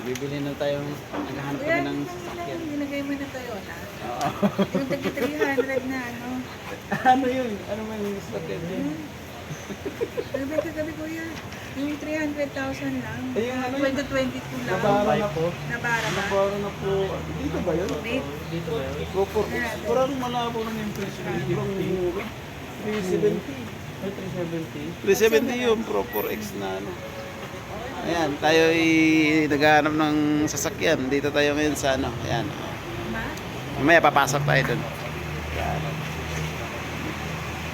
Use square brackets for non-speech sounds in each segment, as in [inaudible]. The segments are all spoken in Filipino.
Bibili na tayong naghahanap kami ng sasakyan. Nilagay mo na Toyota. Oo. Yung tagi 300 na ano. [laughs] ano yun? Ano man yung sasakyan yun? Ano ba ito gabi kuya? Yung 300,000 lang. Ayun, ano yun? 2022 lang. Nabara na po. Nabara ba? Nabara na po. Dito ba yun? Dito ba yun? Go for it. Parang malabo naman yung presyo. Mura. 370. Ay, 370. 370 yung Pro 4X na ano. Ayan, tayo ay naghahanap ng sasakyan. Dito tayo ngayon sa ano. Ayan. Ma? Mamaya papasok tayo dun. Ayan.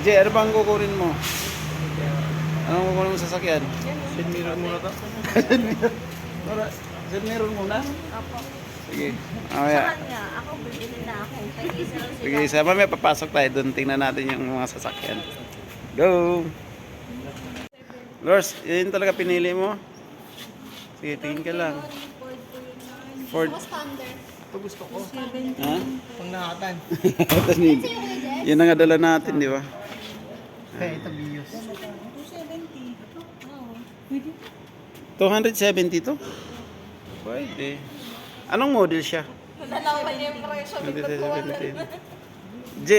Jay, ano bang kukunin mo? Anong kukunin mo sa sasakyan? Send mirror muna to. [laughs] Send mirror. Send mirror muna? Opo. Sige. Mamaya. Ako bibili na ako. Isa. Sige, sa mamaya papasok tayo dun. Tingnan natin yung mga sasakyan. Go! Lors, yun talaga pinili mo? Sige, tingin ka lang. Ford. Ito gusto ko. Ha? Pang nakatan. [laughs] yun ang adala natin, di ba? Kaya ito bios. 270 to? Pwede. Anong model siya? Dalawa yung presyo. 2070. J,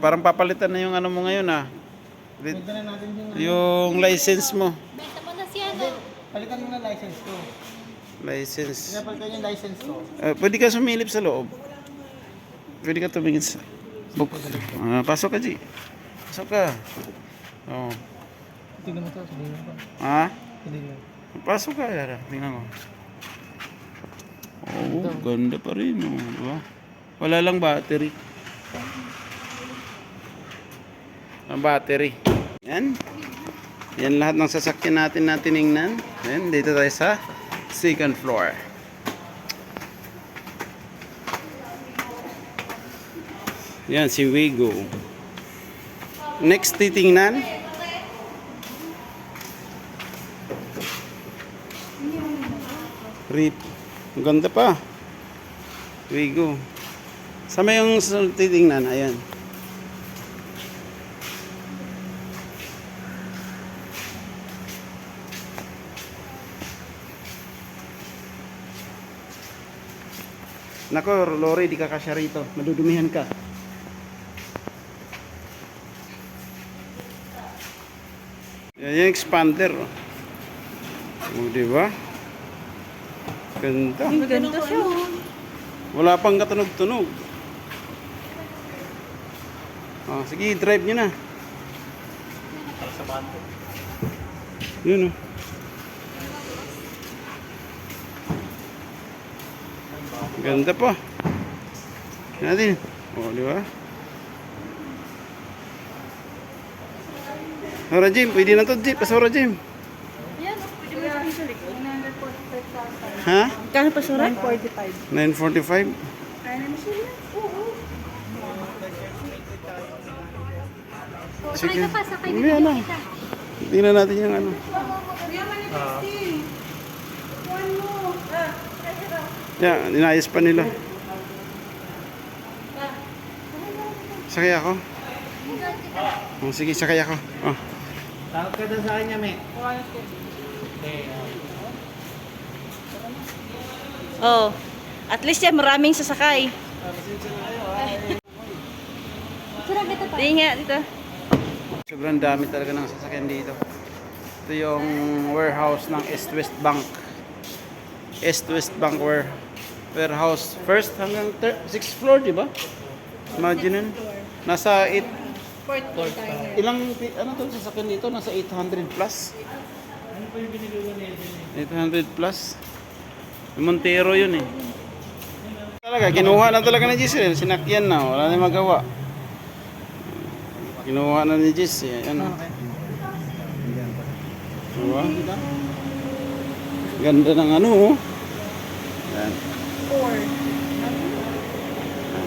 parang papalitan na yung ano mo ngayon ah. Yung... Yung license mo. Benta mo na siya, no? Palitan mo na license ko. License. Pinapalitan yung license ko. Eh, pwede ka sumilip sa loob. Pwede ka tumingin sa... Book. Ah, pasok ka, G. Pasok ka. Oh. Tingnan mo to, sabihin mo pa. Ha? Tingnan mo. Pasok ka, Yara. Tingnan mo. Oh, ganda pa rin. Oh. Diba? Wala lang battery. Ang battery. Yan. Yan lahat ng sasakyan natin na tiningnan. Yan, dito tayo sa second floor. Yan, si Wigo. Next titingnan. Rip. Ang ganda pa. Wigo. Sama yung titingnan. Ayan. Nako, Lori, di ka kasya rito. Madudumihan ka. Yan yung expander. Oh, Oh, di ba? Ganda. Ang ganda siya. oh. Wala pang katunog-tunog. Oh, sige, drive nyo na. Yun oh. Ganda pa. Yan Natin. Oh, di ba? Ora Jim, pwede na to Jim. Pasora Jim. Yan, oh, pwede mo sabihin sa likod. 945,000. Ha? Kano pa sura? 945. 945. Kaya na siya. Oo. Sige. Sakay ka pa, sakay Hindi, ano. kita. Tingnan natin yung ano. Kuya, manifesting. One mo. Ah, Yeah, inayos pa nila. Sakay ako. Oh, sige, sakay ako. Oh. Tawag ka doon sa kanya, me. Oh, at least yan maraming sasakay. Tingin nga dito. Sobrang dami talaga ng sasakyan dito. Ito yung warehouse ng East West Bank. East West Bank ware warehouse. First hanggang 6th floor, di ba? Imagine yun. Nasa 8 Port container. ilang ano to sasakyan dito? Nasa 800 plus. 800 plus. Yung Montero yun eh. Talaga, kinuha na talaga ni Giselle. Sinakyan na. Wala na magawa. Kinuha na ni Gis. Eh. Ano? Diba? Ganda ng ano oh. Yan. Four. Yan,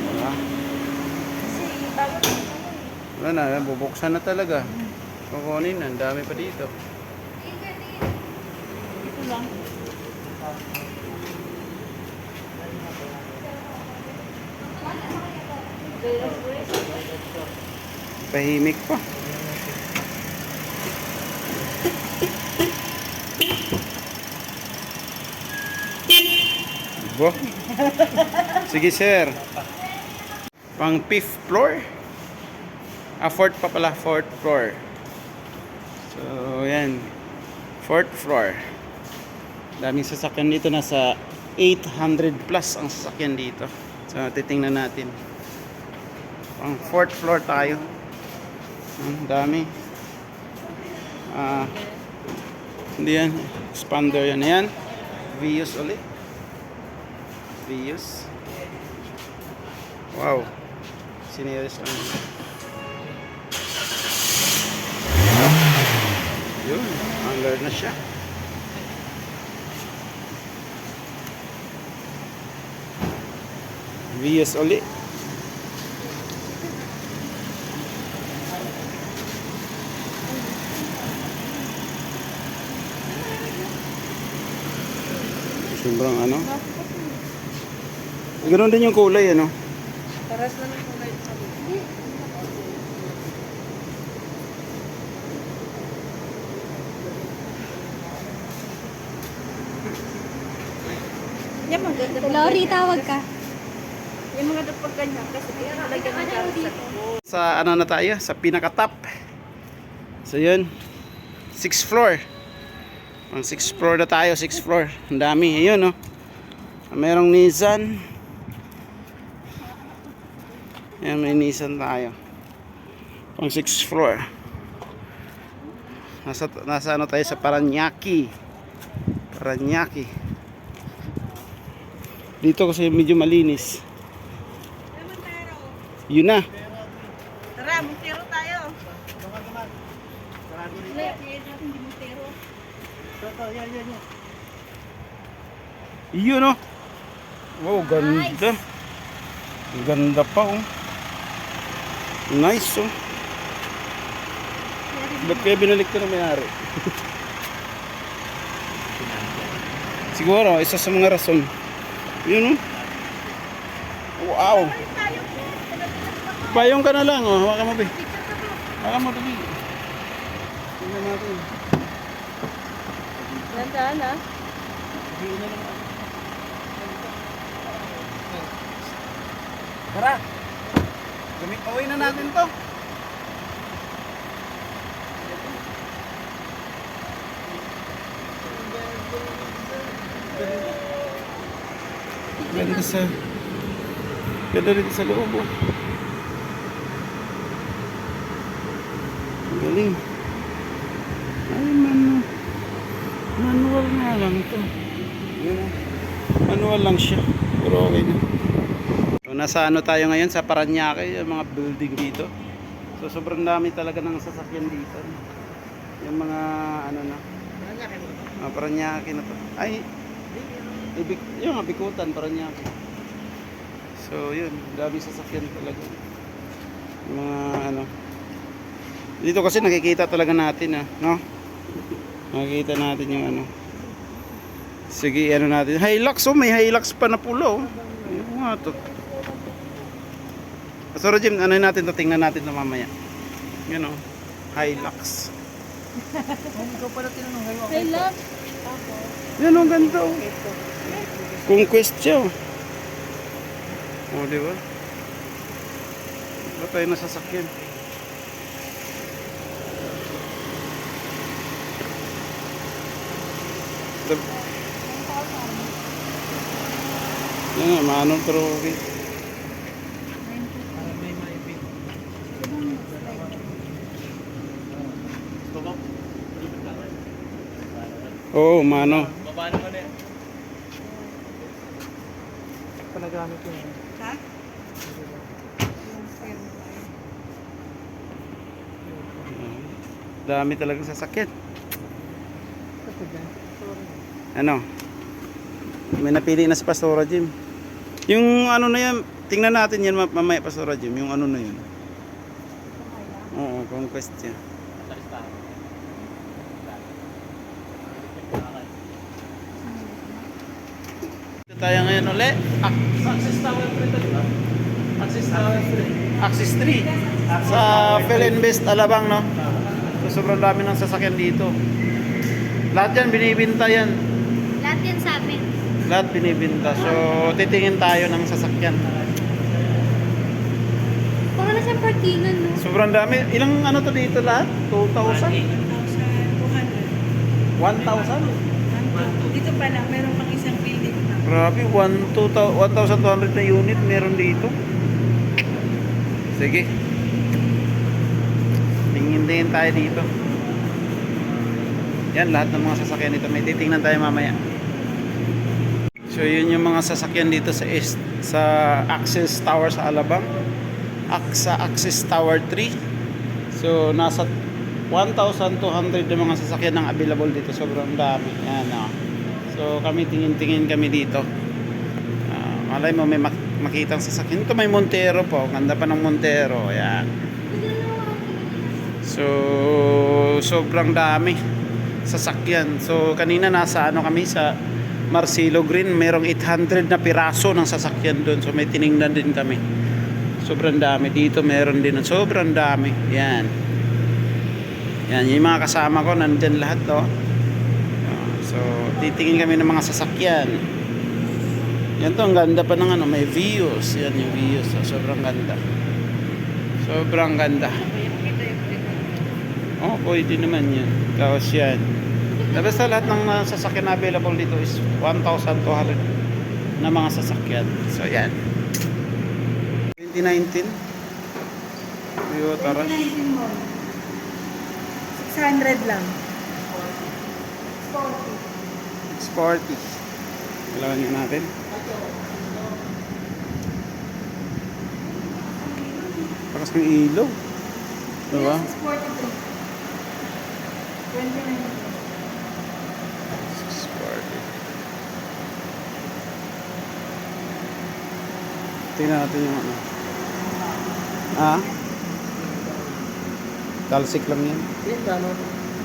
diba? Wala na, bubuksan na talaga. Kukunin na, ang dami pa dito. Ito lang. Tahimik pa. Bo? Sige, sir. Pang fifth floor? Ah, fourth pa pala. Fourth floor. So, yan. Fourth floor. Daming sasakyan dito. Nasa 800 plus ang sasakyan dito. So, titingnan natin. Pang fourth floor tayo. Ang dami. Ah, hindi yan. Expander yan. Yan. Vios ulit. Vios. Wow. Sineres lang. Yun. Angler na siya. Vios ulit. Sobrang ano. Ganoon din yung kulay, ano? Paras na ng kulay Yan mga ganda pag Lori, tawag ka. Yung mga ganda pag ganyan kasi lagyan ng karasat. Sa ano na tayo? Sa pinaka-top. So yun. Sixth floor. Ang sixth floor na tayo. Sixth floor. Ang dami. Ayun, no? Merong Nissan. Ayan, may Nissan tayo. Pang sixth floor. Nasa, nasa ano tayo sa Paranaque. Paranaque. Dito kasi medyo malinis. Yun na. Tara, Montero tayo. Yun no. Wow, ganda. Ganda pa oh. Nice oh. Ba't kaya binalik ko na may-ari? Siguro, isa sa mga rason. Yun oh. Wow. Payong ka na lang oh. Hawakan mo ba? Hawakan mo dali. Tingnan natin. Gandaan ah. Tara. Gamit away na natin to. Ganda sa Ganda rin sa loob oh. Galing. Ay, manu. Manual nga lang to. Manual lang siya. Pero okay na. So, nasa ano tayo ngayon sa Paranaque, yung mga building dito. So sobrang dami talaga ng sasakyan dito. Yung mga ano na, mga Paranaque na to. Ay, ibig, yung nga, Bikutan, Paranaque. So yun, dami sasakyan talaga. Mga ano. Dito kasi nakikita talaga natin ah, no? Nakikita natin yung ano. Sige, ano natin. Hilux, oh, may Hilux pa na pulo. Oh. To. So, Jim, ano natin to? Tingnan natin to mamaya. Yun o. Hilux. Ikaw pala tinanong ngayon. I love. Yan o, ganda o. Conquest siya o. O, di ba? Ba tayo nasasakyan? Yan nga, maano pero okay. Para may maibig. Oo, mano. Baba naman eh. Panagamit yun. Ha? Dami talagang sasakyan. Ano? May napili na si Pastora Jim. Yung ano na yan, tingnan natin yan ma- mamaya Pastora Jim, yung ano na yun. Oo, conquest yan. Dito tayo ngayon uli. Access Tower 3 to, di ba? Access Tower 3. Access 3. Sa Philinvest, Alabang, no? So, sobrang dami ng sasakyan dito. Lahat yan, binibinta yan. Lahat yan sa amin. Lahat binibinta. So, titingin tayo ng sasakyan. Para na siyang parkingan, no? Sobrang dami. Ilang ano to dito lahat? 2,000? 1,200. 1,000? Dito pa lang, meron pang isang. Grabe, 1, 1,200 na unit meron dito. Sige. Tingin-tingin tayo dito. Yan, lahat ng mga sasakyan dito. May titingnan tayo mamaya. So, yun yung mga sasakyan dito sa East, sa Access Tower sa Alabang. Ak- Sa Access Tower 3. So, nasa 1,200 yung mga sasakyan ng available dito. Sobrang dami. Yan, oh. So, kami tingin-tingin kami dito. Ah, malay mo may mak- makitang sasakyan. Ito may Montero po. Ganda pa ng Montero. Ayan. So, sobrang dami sasakyan. So, kanina nasa ano kami sa Marcelo Green, merong 800 na piraso ng sasakyan doon. So, may tiningnan din kami. Sobrang dami. Dito meron din. Sobrang dami. Yan. Yan, yung mga kasama ko, nandyan lahat to. Ah, So, titingin kami ng mga sasakyan. Yan to, ang ganda pa ng ano, may views. Yan yung views. So, sobrang ganda. Sobrang ganda. Oh, pwede naman yan. Tapos yan. Basta lahat ng uh, sasakyan na available dito is 1,200 na mga sasakyan. So, yan. 2019. Toyota Rush. 19 mo. 600 lang. Sporty. Kailangan nga natin. Pakas ng ilaw. Diba? Yes, 42. 29. Sporty. Tingnan natin yung ano. Ah? Talsik lang yan.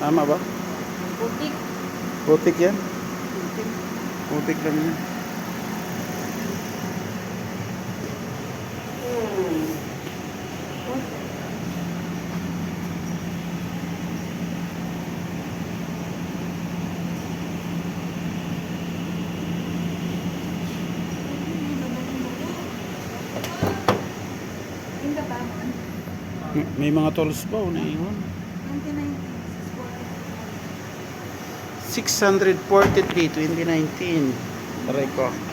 Tama ba? Butik. Putik yan? Putik lang ba? May mga tolls pa o naiwan. 2019. 643 2019. Taray ko.